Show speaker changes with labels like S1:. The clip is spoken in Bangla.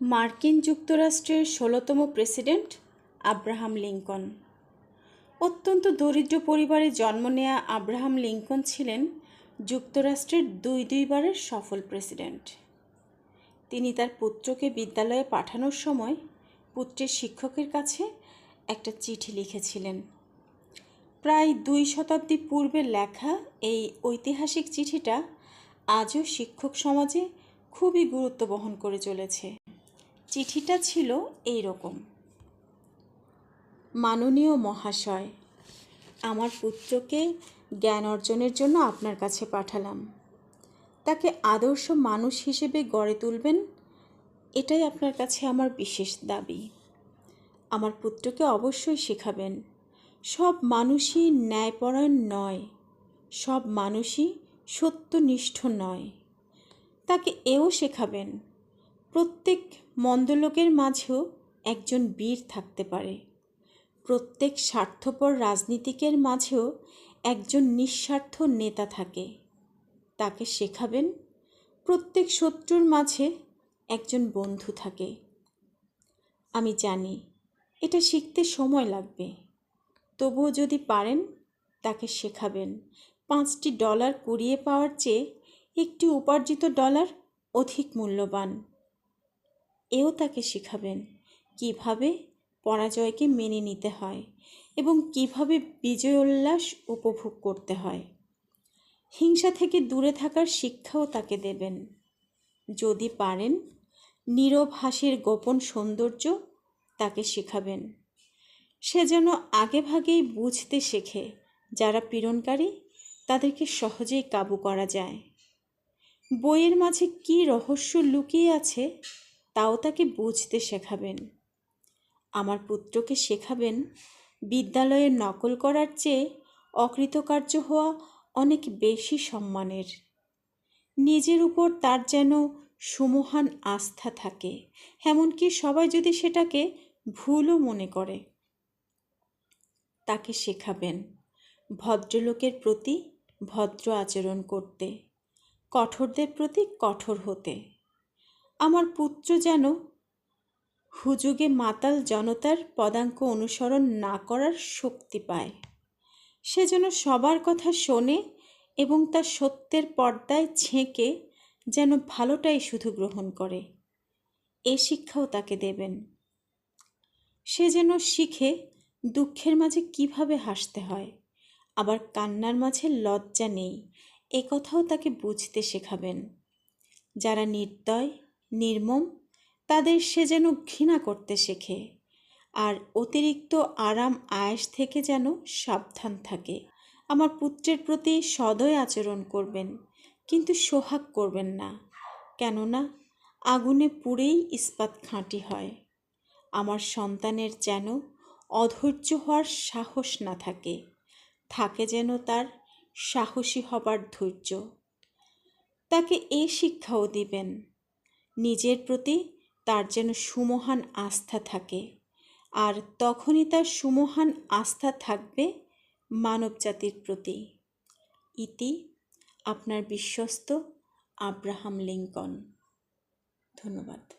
S1: মার্কিন যুক্তরাষ্ট্রের ষোলোতম প্রেসিডেন্ট আব্রাহাম লিঙ্কন। অত্যন্ত দরিদ্র পরিবারে জন্ম নেয়া আব্রাহাম লিঙ্কন ছিলেন যুক্তরাষ্ট্রের দুই দুইবারের সফল প্রেসিডেন্ট। তিনি তার পুত্রকে বিদ্যালয়ে পাঠানোর সময় পুত্রের শিক্ষকের কাছে একটা চিঠি লিখেছিলেন। প্রায় দুই শতাব্দী পূর্বে লেখা এই ঐতিহাসিক চিঠিটা আজও শিক্ষক সমাজে খুবই গুরুত্ব বহন করে চলেছে। চিঠিটা ছিল এই রকম মাননীয় মহাশয়, আমার পুত্রকে জ্ঞান অর্জনের জন্য আপনার কাছে পাঠালাম। তাকে আদর্শ মানুষ হিসেবে গড়ে তুলবেন, এটাই আপনার কাছে আমার বিশেষ দাবি। আমার পুত্রকে অবশ্যই শেখাবেন, সব মানুষই ন্যায়পরায়ণ নয়, সব মানুষই সত্যনিষ্ঠ নয়। তাকে এও শেখাবেন প্রত্যেক মন্দলোকের মাঝেও একজন বীর থাকতে পারে। প্রত্যেক স্বার্থপর রাজনীতিকের মাঝেও একজন নিঃস্বার্থ নেতা থাকে। তাকে শেখাবেন, প্রত্যেক শত্রুর মাঝে একজন বন্ধু থাকে। আমি জানি, এটা শিখতে সময় লাগবে। তবুও যদি পারেন, তাকে শেখাবেন। পাঁচটি ডলার কুড়িয়ে পাওয়ার চেয়ে একটি উপার্জিত ডলার অধিক মূল্যবান। এও তাকে শেখাবেন কীভাবে পরাজয়কে মেনে নিতে হয় এবং কীভাবে বিজয় উল্লাস উপভোগ করতে হয়। হিংসা থেকে দূরে থাকার শিক্ষাও তাকে দেবেন। যদি পারেন, নীরব হাসির গোপন সৌন্দর্য তাকে শেখাবেন। সে যেন আগেভাগেই বুঝতে শেখে, যারা পীড়নকারী, তাদেরকে সহজেই কাবু করা যায়। বইয়ের মাঝে কী রহস্য লুকিয়ে আছে তাও তাকে বুঝতে শেখাবেন। আমার পুত্রকে শেখাবেন, বিদ্যালয়ে নকল করার চেয়ে অকৃতকার্য হওয়া অনেক বেশি সম্মানের। নিজের উপর তার যেন সুমহান আস্থা থাকে, এমনকি সবাই যদি সেটাকে ভুলও মনে করে। তাকে শেখাবেন ভদ্রলোকের প্রতি ভদ্র আচরণ করতে, কঠোরদের প্রতি কঠোর হতে। আমার পুত্র যেন হুজুগে মাতাল জনতার পদাঙ্ক অনুসরণ না করার শক্তি পায়। সে যেন সবার কথা শোনে এবং তার সত্যের পর্দায় ছেঁকে যেন ভালোটাই শুধু গ্রহণ করে। এ শিক্ষাও তাকে দেবেন। সে যেন শিখে দুঃখের মাঝে কীভাবে হাসতে হয়, আবার কান্নার মাঝে লজ্জা নেই, এ কথাও তাকে বুঝতে শেখাবেন। যারা নির্দয় নির্মম, তাদের সে যেন ঘৃণা করতে শেখে, আর অতিরিক্ত আরাম আয়েস থেকে যেন সাবধান থাকে। আমার পুত্রের প্রতি সদয় আচরণ করবেন, কিন্তু সোহাগ করবেন না, কেননা আগুনে পুড়েই ইস্পাত খাঁটি হয়। আমার সন্তানের যেন অধৈর্য হওয়ার সাহস না থাকে থাকে যেন তার সাহসী হবার ধৈর্য। তাকে এই শিক্ষাও দিবেন নিজের প্রতি তার যেন সুমহান আস্থা থাকে। আর তখনই তার সুমহান আস্থা থাকবে মানবজাতির প্রতি। ইতি আপনার বিশ্বস্ত আব্রাহাম লিঙ্কন। ধন্যবাদ।